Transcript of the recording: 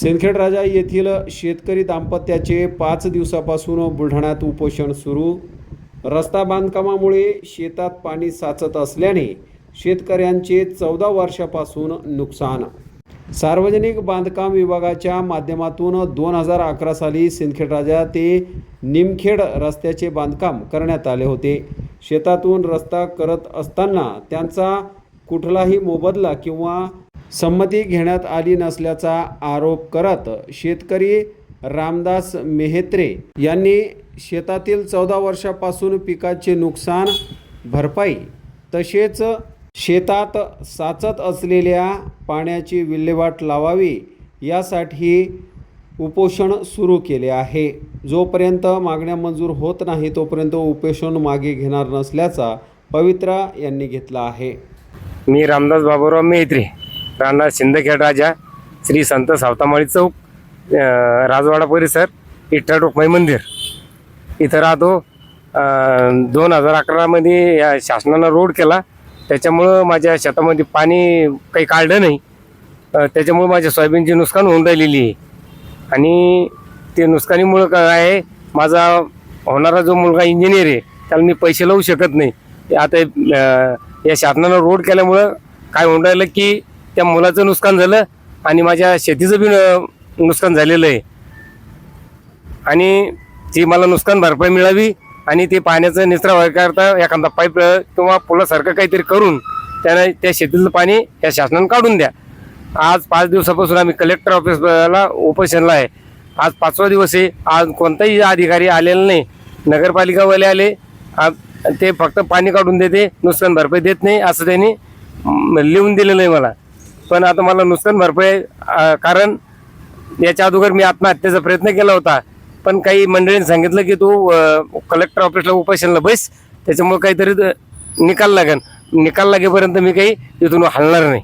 सिंदखेड राजा येथील शेतकरी दाम्पत्याचे पाच दिवसापासून बुलढाण्यात उपोषण सुरू. रस्ता बांधकामामुळे शेतात पाणी साचत असल्याने शेतकऱ्यांचे चौदा वर्षापासून नुकसान. सार्वजनिक बांधकाम विभागाच्या माध्यमातून दोन हजार अकरा साली सिंदखेड राजा ते निमखेड रस्त्याचे बांधकाम करण्यात आले होते. शेतातून रस्ता करत असताना त्यांचा कुठलाही मोबदला किंवा संमती घेण्यात आली नसल्याचा आरोप करत शेतकरी रामदास मेहेत्रे यांनी शेतातील चौदा वर्षापासून पिकाचे नुकसान भरपाई तसेच शेतात साचत असलेल्या पाण्याची विल्हेवाट लावावी यासाठी उपोषण सुरू केले आहे. जोपर्यंत मागण्या मंजूर होत नाही तोपर्यंत उपोषण मागे घेणार नसल्याचा पवित्रा यांनी घेतला आहे. मी रामदास बाबूराव मेहत्रे. राहणार सिंदखेड राजा श्री संत सावतामाळी चौक राजवाडा परिसर इठ्ठा टोकमाई मंदिर. इथं राहतो. दोन हजार अकरामध्ये या शासनानं रोड केला. त्याच्यामुळं माझ्या शेतामध्ये पाणी काही काढलं नाही. त्याच्यामुळं माझ्या सोयाबीनची नुकसान होऊन राहिलेली आहे. आणि ते नुकसानीमुळं काय आहे माझा होणारा जो मुलगा इंजिनियर आहे त्याला मी पैसे लावू शकत नाही. आता या शासनानं रोड केल्यामुळं काय होऊन राहिलं की त्या मुलाचं नुकसान झालं आणि माझ्या शेतीचं बी नुकसान झालेलं आहे. आणि ती मला नुकसान भरपाई मिळावी आणि ते पाण्याचं निचरा करता एखादा पाईप किंवा पुलासारखं काहीतरी करून त्यानं त्या शेतीचं पाणी या शासनानं काढून द्या. आज पाच दिवसापासून आम्ही कलेक्टर ऑफिसला उपोषणला आहे. आज पाचवा दिवस आहे. आज कोणताही अधिकारी आलेला नाही. नगरपालिकावाले आले. ते फक्त पाणी काढून देते. नुकसान भरपाई देत नाही. असं त्यांनी लिहून दिलेलं आहे मला. पण आता मला नुकसान भरपाई कारण याच्या अगोदर मी आत्महत्येचा प्रयत्न केला होता. पण काही मंडळींनी सांगितलं की तू कलेक्टर ऑफिसला उपाशनला बस त्याच्यामुळे काहीतरी निकाल लागेल निकाल लागेपर्यंत मी काही तिथून हलणार नाही.